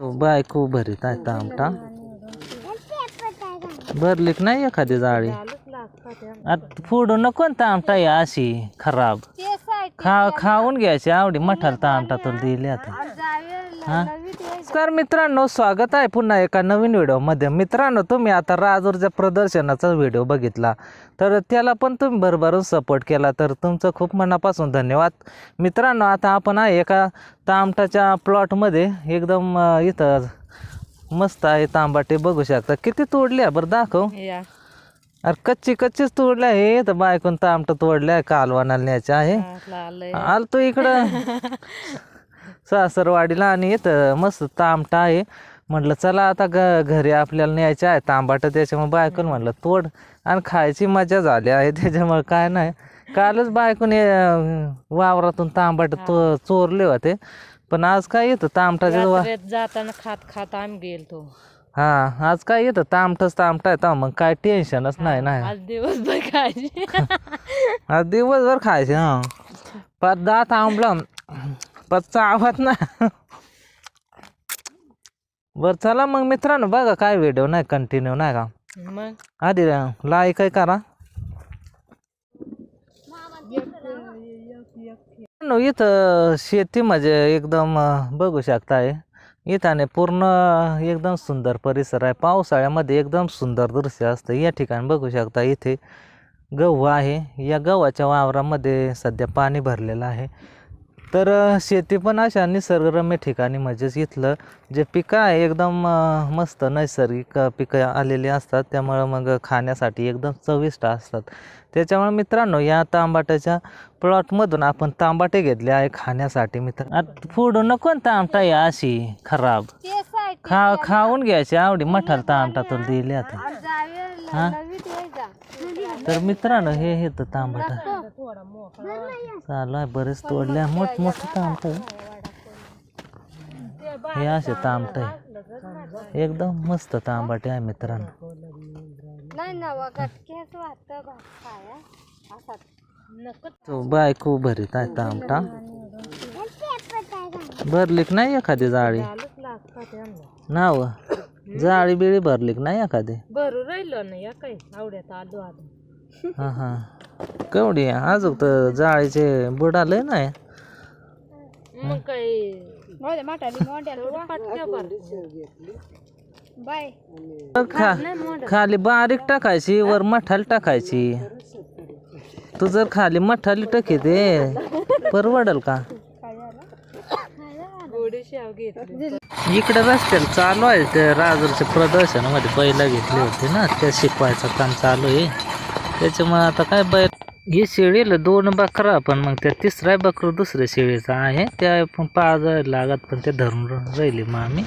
बायको भरीत आहे आमटा. भरलीक नाही एखादी जाळी? आता फोडू नको ना आमटा या अशी खराब. खा खाऊन घ्यायची आवडी. मठाला तामटा तुला दिली आता. हा? नमस्कार मित्रांनो स्वागत आहे पुन्हा एका नवीन व्हिडिओमध्ये. मित्रांनो तुम्ही आता राजूरच्या प्रदर्शनाचा व्हिडिओ बघितला. तर त्याला पण तुम्ही भरभरून सपोर्ट केला. तर तुमचं खूप मनापासून धन्यवाद. मित्रांनो आता आपण आहे एका तामटाच्या प्लॉटमध्ये एकदम इथं मस्त आहे तांबाटे बघू शकता. किती तोडल्या बरं दाखव. अरे कच्ची कच्चीच तोडल्या आहे. तर बायकोन तामटं तोडल्या कालवानाला न्यायच्या आहे. आलंय आलतो इकडं. सासरवाडीला आणि इथं मस्त तांबटा आहे. म्हटलं चला आता घ घरी आपल्याला न्यायचं आहे. तांबाटं त्याच्यामुळे बायकोन म्हटलं तोड. आणि खायची मजा झाली आहे. त्याच्यामुळे काय नाही. कालच बायकोने वावरातून तांबाट तो चोरले होते. पण आज काय येतं वा रात्रीत जाताना खात खात आम्ही गेलतो. हा आज काय येतं तांबटच तांबटा येतं मग काय टेन्शनच नाही नाही. आज दिवसभर खायची. आज दिवसभर खायचे हा. पर दात आंबला पर चावत ना. बर चला मग मित्रांनो बघा काय व्हिडिओ नाही कंटिन्यू नाही का? मग? आधी लाईक काय करा. इथं शेती म्हणजे एकदम बघू शकताय इथं पूर्ण एकदम सुंदर परिसर आहे. पावसाळ्यामध्ये एकदम सुंदर दृश्य असतं. या ठिकाणी बघू शकता इथे गहू आहे. या गव्हाच्या वावरामध्ये सध्या पाणी भरलेलं आहे. तर शेती पण अशा निसर्गरम्य ठिकाणी म्हणजेच इथलं जे पिकं आहे एकदम मस्त नैसर्गिक पिकं आलेली असतात. त्यामुळं मग खाण्यासाठी एकदम चविष्ट असतात. त्याच्यामुळे मित्रांनो या तांबाट्याच्या प्लॉटमधून आपण तांबाटे घेतले आहे खाण्यासाठी मित्र आता फोडू नको ना तांबटा आहे अशी खराब. खा खाऊन घ्यायची आवडी. मठाला तांबटा तुला दिली आता. हा? तर मित्रांनो हे हे तर तांबटा. चालू आहे बरेच तोडल्या मोठ मोठं तांबट हे असे तांबट आहे. एकदम मस्त तांबाटे आहे मित्रांनो. तो बायको भरीत आहे तांबटा. भरलीक नाही एखादी जाळी? नाव? जाळी बिळी भरलीक नाही एखादी? भरू राहिलो ना या काही आवड्यात आलो आलो हा हा. केवढी आहे? अजून तर जाळीचे बुडाले नाही मग काही पटक्या भर खा खाली बारीक टाकायची वर मठाली टाकायची. तू जर खाली मठाली टाकी ते परवडल का? गोडी शेव घेतली. इकडे रस्त्याला चालू आहे ते राजूरच्या प्रदर्शनामध्ये पहिला घेतली होती ना त्या शिकवायचं काम चालू आहे. त्याच्यामुळे आता काय बैल ही शेळीला दोन बकरा पण मग त्या तिसरा बकरा दुसऱ्या शेळीचा आहे. त्या पण पाजायला लागत पण ते धरून राहिले मग आम्ही